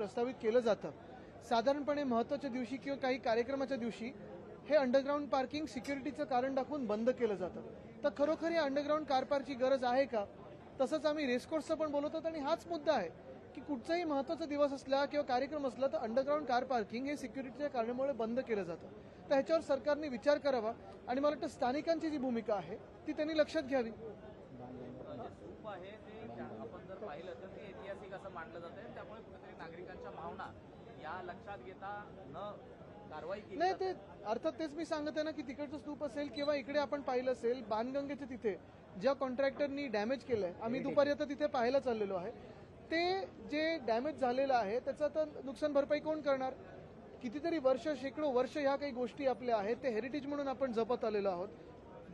प्रस्तावित केलं जातं. साधारणपणे महत्त्वाच्या दिवशी किंवा काही कार्यक्रमाच्या दिवशी हे अंडरग्राऊंड पार्किंग सिक्युरिटीचं कारण दाखवून बंद केलं जातं. तर खरोखर या अंडरग्राऊंड कार पार्कची गरज आहे का? तसंच आम्ही रेसकोर्सचं पण बोलत होतो आणि हाच मुद्दा आहे की कुठचाही महत्त्वाचा दिवस असला किंवा कार्यक्रम असला तर अंडरग्राऊंड कार पार्किंग हे सिक्युरिटीच्या कारणामुळे बंद केलं जातं. तर ह्याच्यावर सरकारने विचार करावा आणि मला वाटतं स्थानिकांची जी भूमिका आहे ती त्यांनी लक्षात घ्यावी. आहे ते आपण जर पाहिलं तर ते ऐतिहासिक असं मानलं जातं. नागरिकांच्या भावना या लक्षात घेता न कारवाई केली नाही. ते अर्थात तेच मी सांगत आहे ना की तिकडचं स्तूप असेल किंवा इकडे आपण पाहिलं असेल बाणगंगेच्या तिथे ज्या कॉन्ट्रॅक्टरनी डॅमेज केलंय आम्ही दुपारी आता तिथे पाहायला चाललेलो आहे. ते जे डॅमेज झालेलं आहे त्याचं आता नुकसान भरपाई कोण करणार? कितीतरी वर्ष शेकडो वर्ष ह्या काही गोष्टी आपल्या आहेत ते हेरिटेज म्हणून आपण जपत आलेलो आहोत.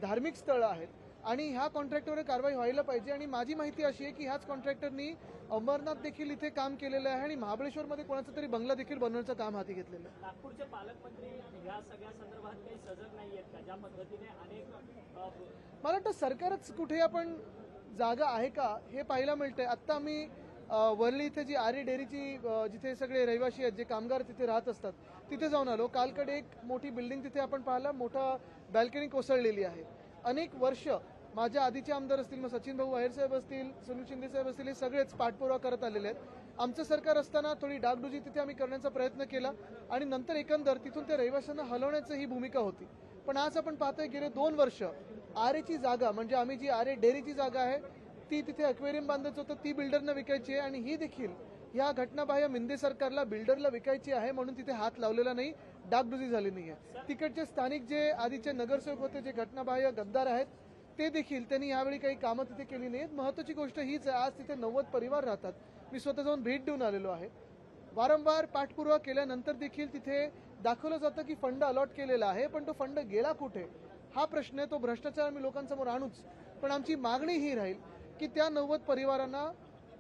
धार्मिक स्थळं आहेत. आणि ह्या कॉन्ट्रॅक्टरवर कारवाई व्हायला पाहिजे. आणि माझी माहिती अशी आहे की ह्याच कॉन्ट्रॅक्टरनी अमरनाथ देखील इथे काम केलेलं आहे आणि महाबळेश्वरमध्ये कोणाचा तरी बंगला देखील बनवण्याचं काम हाती घेतलेलं आहे. नागपूरचे पालकमंत्री या सगळ्या संदर्भात काही सजग नाही आहेत का? ज्या पद्धतीने अनेक मला वाटतं सरकारच कुठे आपण जागा आहे का हे पाहायला मिळतंय. आत्ता आम्ही वरळी इथे जी आरे डेअरीची जिथे सगळे रहिवासी आहेत जे कामगार तिथे राहत असतात तिथे जाऊन आलो. कालकडे एक मोठी बिल्डिंग तिथे आपण पाहिला. मोठा बॅल्कनी कोसळलेली आहे. अनेक वर्ष माझ्या आधीचे आमदार असतील मग सचिन भाऊ वाहेर साहेब असतील सुनील शिंदे साहेब असतील हे सगळेच पाठपुरावा करत आलेले आहेत. आमचं सरकार असताना थोडी डागडुजी तिथे आम्ही करण्याचा प्रयत्न केला आणि नंतर एकंदर तिथून त्या रहिवाशांना हलवण्याचं ही भूमिका होती. पण आज आपण पाहतोय गेले दोन वर्ष आरेची जागा म्हणजे आम्ही जी आरे डेअरीची जागा आहे ती तिथे अक्वेरियम बांधायचं होतं ती बिल्डरनं विकायची आहे आणि ही देखील या घटनाबाह्य मिंदे सरकारला बिल्डरला विकायची आहे म्हणून तिथे हात लावलेला नाही डागडुजी झाली नाही आहे तिकडचे स्थानिक जे आधीचे नगरसेवक होते जे घटनाबाह्य गद्दार आहेत ते देखील त्यांनी यावेळी काही कामं तिथे केली नाहीत. महत्वाची गोष्ट हीच आहे आज तिथे नव्वद परिवार राहतात. मी स्वतः जाऊन भेट देऊन आलेलो आहे. वारंवार पाठपुरावा केल्यानंतर देखील तिथे दाखवलं जातं की फंड अलॉट केलेला आहे पण तो फंड गेला कुठे? हा प्रश्न आहे तो भ्रष्टाचार आम्ही लोकांसमोर आणूच. पण आमची मागणी ही राहील की त्या नव्वद परिवारांना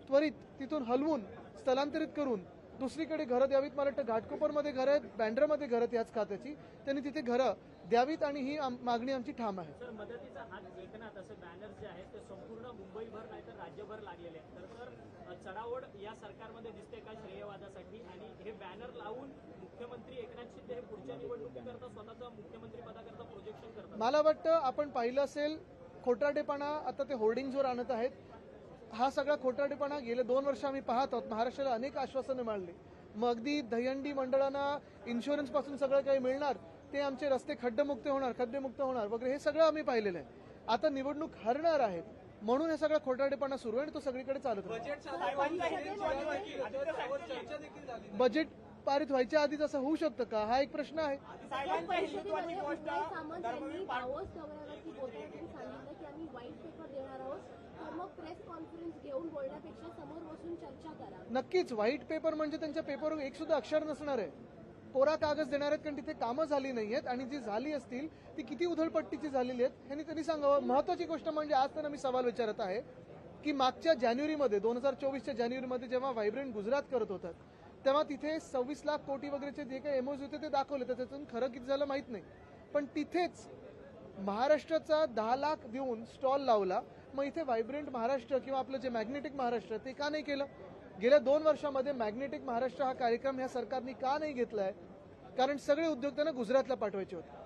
त्वरित तिथून हलवून स्थलांतरित करून दुसरीकडे घरं द्यावीत मला वाटतं घाटकोपरमध्ये घरं आहेत बँड्रामध्ये घरं याच खात्याची. त्यांनी तिथे घरं द्यावीत आणि ही मागणी आमची ठाम आहे. मुंबईभर नाही तर राज्यभर लागलेले आहेत. तर सर अ, चढाओढ या सरकारमध्ये दिसते का श्रेयवादासाठी? आणि हे बॅनर लावून मुख्यमंत्री एकनाथ शिंदे हे पुढच्या निवडणुकीकरता स्वतःचा मुख्यमंत्री पदाकरता प्रोजेक्शन करतात? मला वाटतं आपण पाहिलं असेल खोटारडेपणा आता ते होर्डिंगवर आणत आहेत. हा सगळा खोटारडेपणा गेले दोन वर्ष आम्ही पाहत आहोत. महाराष्ट्राला अनेक आश्वासनं मिळाली. मग अगदी दहीहंडी मंडळांना इन्शुरन्सपासून सगळं काही मिळणार ते आमचे रस्ते खड्डेमुक्त होणार खड्डेमुक्त होणार वगैरे हे सगळं आम्ही पाहिलेलं आहे. आता निवडणूक हरणार आहेत म्हणून हे सगळा खोटारडेपणा सुरू आहे आणि तो सगळीकडे चालत बजेट पारित व्हायच्या आधीच असं होऊ शकतं का? हा एक प्रश्न आहे. सामंत यांनी मग प्रेस कॉन्फरन्स घेऊन बोलण्यापेक्षा समोर बसून चर्चा करा. नक्कीच व्हाईट पेपर म्हणजे त्यांच्या पेपरवर एक सुद्धा अक्षर नसणार आहे. कोरा कागद देणार आहेत कारण तिथे कामं झाली नाही आहेत आणि जी झाली असतील ती किती उधळपट्टीची झालेली आहेत ह्यांनी त्यांनी सांगावं. महत्वाची गोष्ट म्हणजे आज त्यांना मी सवाल विचारत आहे की मागच्या जानेवारीमध्ये दोन हजार चोवीसच्या जानेवारीमध्ये जेव्हा व्हायब्रंट गुजरात करत होतात तेव्हा तिथे सव्वीस लाख कोटी वगैरेचे जे काही एमओज होते ते दाखवले तर खरं किती झालं माहीत नाही. पण तिथेच महाराष्ट्राचा दहा लाख देऊन स्टॉल लावला मग इथे व्हायब्रंट महाराष्ट्र किंवा आपलं जे मॅग्नेटिक महाराष्ट्र ते का नाही केलं? गेल्या दोन वर्षामध्ये मॅग्नेटिक महाराष्ट्र हा कार्यक्रम ह्या सरकारने का नाही घेतलाय? कारण सगळे उद्योग त्यांना गुजरातला पाठवायचे होते.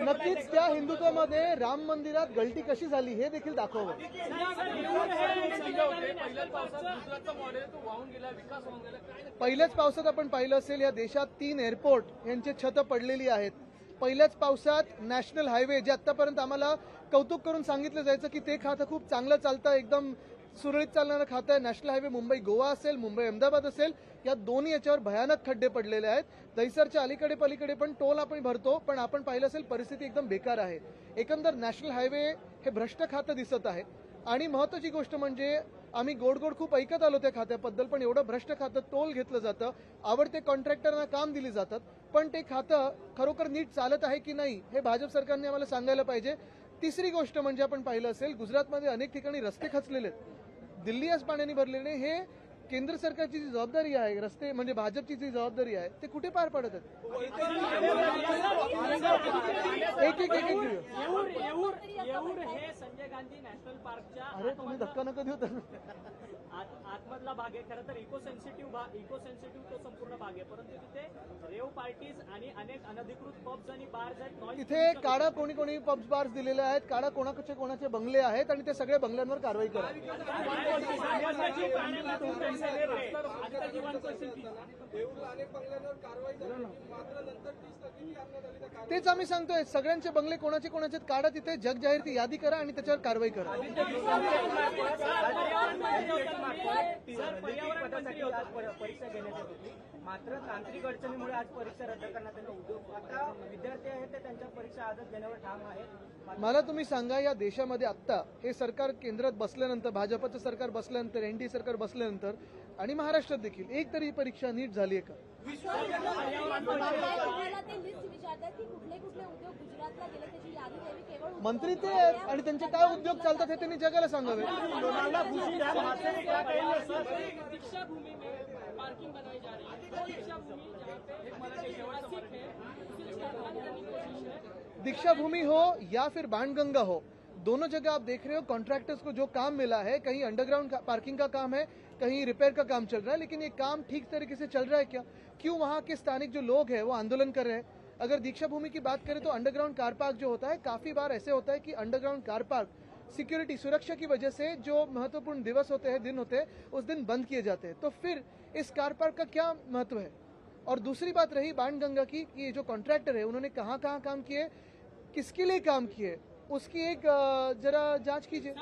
नक्कीच त्या हिंदुत्वामध्ये राम मंदिरात गलती कशी झाली हे देखील दाखवावं पहिल्याच पावसात आपण पाहिलं असेल या देशात तीन एअरपोर्ट यांचे छत पडलेली आहेत. पहिल्याच पावसात नॅशनल हायवे जे आतापर्यंत आम्हाला कौतुक करून सांगितलं जायचं की ते खातं खूप चांगलं चालतं एकदम सुरळीत चालणारं खातं आहे. नॅशनल हायवे मुंबई गोवा असेल मुंबई अहमदाबाद असेल या दोन्ही याच्यावर भयानक खड्डे पडलेले आहेत. दहिसरच्या अलीकडे पलीकडे पण टोल आपण भरतो पण आपण पाहिलं असेल परिस्थिती एकदम बेकार आहे. एकंदर नॅशनल हायवे हे भ्रष्ट खातं दिसत आहे. आणि महत्वाची गोष्ट म्हणजे आम्ही गोड गोड खूप ऐकत आलो त्या खात्याबद्दल पण एवढं भ्रष्ट खातं टोल घेतलं जातं. आवडते कॉन्ट्रॅक्टरना काम दिली जातात पण ते खातं खरोखर नीट चालत आहे की नाही हे भाजप सरकारने आम्हाला सांगायला पाहिजे. तिसरी गोष्ट म्हणजे आपण पाहिलं असेल गुजरातमध्ये अनेक ठिकाणी रस्ते खचलेले आहेत. दिल्ली आज पाण्याने भरलेले हे केंद्र सरकारची जी जबाबदारी आहे रस्ते म्हणजे भाजपची जी जबाबदारी आहे ते कुठे पार पडत आहेत एक एक एक हे संजय गांधी नॅशनल पार्कच्या अरे तुम्ही धक्का नका देऊ आतमधला भाग आहे खरं तर इको सेन्सिटिव्ह भाग इको सेन्सिटिव्ह तो संपूर्ण भाग आहे परंतु तिथे रेव पार्टीज आणि अनेक अनधिकृत पब्स आणि बार्स आहेत तिथे काढा कोणी कोणी पब्स बार्स दिलेले आहेत काढा कोणाचे कोणाचे बंगले आहेत आणि ते सगळ्या बंगल्यांवर कारवाई करा तेच आम्ही सांगतोय सगळ्यांचे बंगले कोणाचे कोणाचे काढा तिथे जग जाहीर ती यादी करा आणि त्याच्यावर कारवाई करा. परीक्षा घेण्यात येत होती मात्र तांत्रिक अडचणीमुळे आज परीक्षा रद्द करण्यात आली. उद्योग आता विद्यार्थी आहेत ते त्यांच्या परीक्षा आजच घेण्यावर ठाम आहेत. मला तुम्ही सांगा या देशामध्ये आत्ता हे सरकार केंद्रात बसल्यानंतर भाजपचं सरकार बसल्यानंतर एनडीए सरकार बसल्यानंतर आणि महाराष्ट्रात देखील एक तरी परीक्षा नीट झाली आहे का? मंत्री ते आहेत आणि त्यांचे काय उद्योग चालतात हे त्यांनी जगाला सांगावे. पार्किंग बनाई जा रही है। दीक्षा भूमि हो या फिर बाणगंगा हो, दोनों जगह आप देख रहे हो कॉन्ट्रैक्टर्स को जो काम मिला है, कहीं अंडरग्राउंड पार्किंग का काम है, कहीं रिपेयर का काम चल रहा है, लेकिन ये काम ठीक तरीके से चल रहा है क्या? क्यों वहाँ के स्थानिक जो लोग हैं, वो आंदोलन कर रहे हैं? अगर दीक्षा भूमि की बात करें तो अंडरग्राउंड कार पार्क जो होता है, काफ़ी बार ऐसे होता है कि अंडरग्राउंड कार पार्क सिक्योरिटी, सुरक्षा की वजह से जो महत्वपूर्ण दिवस होते हैं, दिन होते हैं, उस दिन बंद किए जाते हैं। तो फिर इस कार पार्क का क्या महत्व है? और दूसरी बात रही बाण गंगा की कि जो कॉन्ट्रैक्टर है, उन्होंने कहाँ कहाँ काम किए? किसके लिए काम किए? उसकी एक जरा जाँच कीजिए।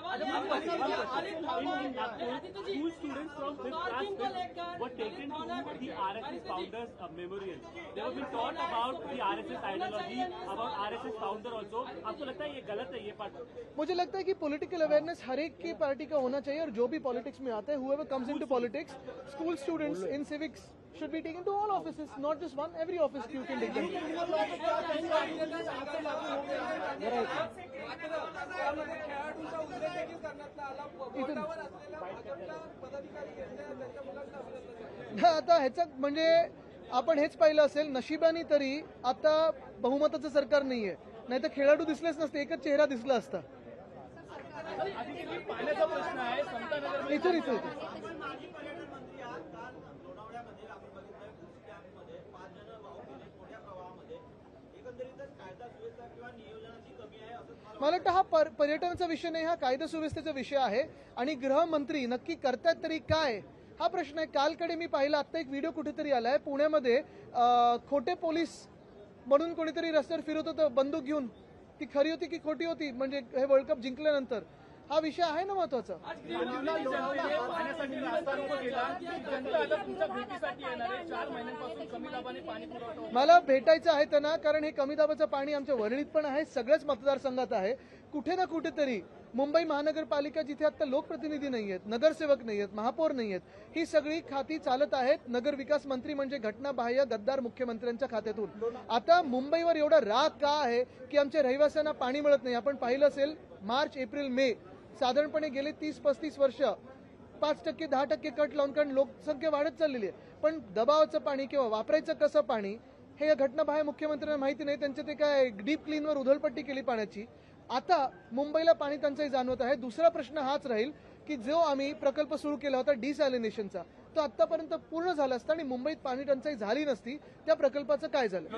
मुझे लगता है कि पॉलिटिकल अवेयरनेस हर एक की पार्टी का होना चाहिए और जो भी पॉलिटिक्स में आते हैं हुए comes into politics school students in civics should be taken to all offices not just one every office you can take them. आता ह्याच्यात म्हणजे आपण हेच पाहिलं असेल नशिबाने तरी आता बहुमताचं सरकार नाहीये. नाही तर खेळाडू दिसलेच नसते एकच चेहरा दिसला असता. इथून इथून. मला वाटतं हा पर- पर्यटनाचा विषय नाही हा कायदा सुव्यवस्थेचा विषय आहे. आणि गृहमंत्री नक्की करतात तरी काय? हा प्रश्न आहे. कालकडे मी पाहिला आता एक व्हिडिओ कुठेतरी आला आहे पुण्यामध्ये खोटे पोलीस म्हणून कोणीतरी रस्त्यावर फिरत होतं बंदूक घेऊन. ती खरी होती की खोटी होती? म्हणजे हे वर्ल्ड कप जिंकल्यानंतर. हा विषय आहे ना महत्त्वाचा. मला भेटायचं आहे त्यांना कारण हे कमी दाबाचं पाणी आमच्या वरळीत पण आहे. सगळ्याच मतदारसंघात आहे. कुठे ना कुठेतरी मुंबई महानगरपालिका जिथे आता लोकप्रतिनिधी नाही आहेत नगरसेवक नाही आहेत महापौर नाही आहेत ही सगळी खाती चालत आहेत. नगर विकास मंत्री म्हणजे घटनाबाह्य गद्दार मुख्यमंत्र्यांच्या खात्यातून. आता मुंबईवर एवढा राग का आहे की आमच्या रहिवाशांना पाणी मिळत नाही? आपण पाहिलं असेल मार्च एप्रिल मे. साधारणपणे गेले तीस पस्तीस वर्ष पाच टक्के दहा टक्के कट लावून कारण लोकसंख्या वाढत चाललेली आहे. पण दबावाचं पाणी किंवा वापरायचं कसं पाणी हे या घटना बाहेर मुख्यमंत्र्यांना माहिती नाही. त्यांचे ते काय डीप क्लीनवर उधळपट्टी केली पाण्याची. आता मुंबईला पाणी टंचाई जाणवत आहे. दुसरा प्रश्न हाच राहील की जो आम्ही प्रकल्प सुरू केला होता डिसॅलिनेशनचा तो आतापर्यंत पूर्ण झाला असता आणि मुंबईत पाणी टंचाई झाली नसती त्या प्रकल्पाचं काय झालं?